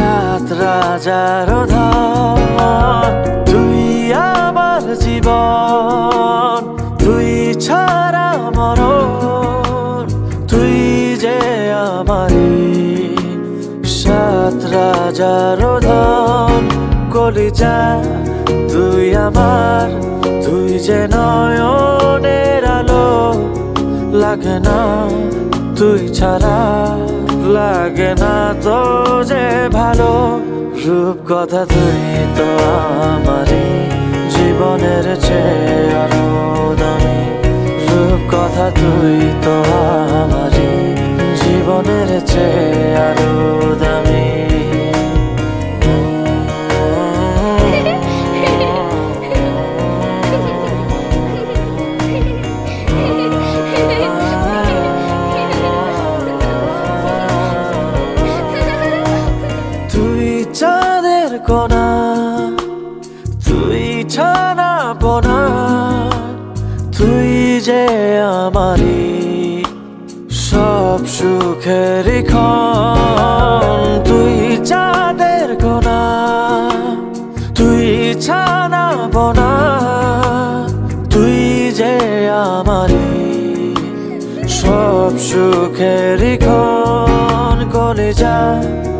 সাত রাজার ধন তুই আমার জীবন, তুই ছাড়া মরণ, তুই যে আমারি সাত রাজার ধন কলিজা, তুই আমার, তুই যে আলো, লাগে না তুই ছাড়া লাগে না তো যে ভালো। রূপ কথা তুই তো আমারই, জীবনের চেয়ে আরও রূপ কথা তুই তো আমারই, জীবনের চেয়ে আরও চাঁদের কোনা তুই ছানা পোনা তুই যে আমারি সব সুখের খন তুই চাঁদের কোনা তুই ছানা তুই যে আমারি সব সুখের খন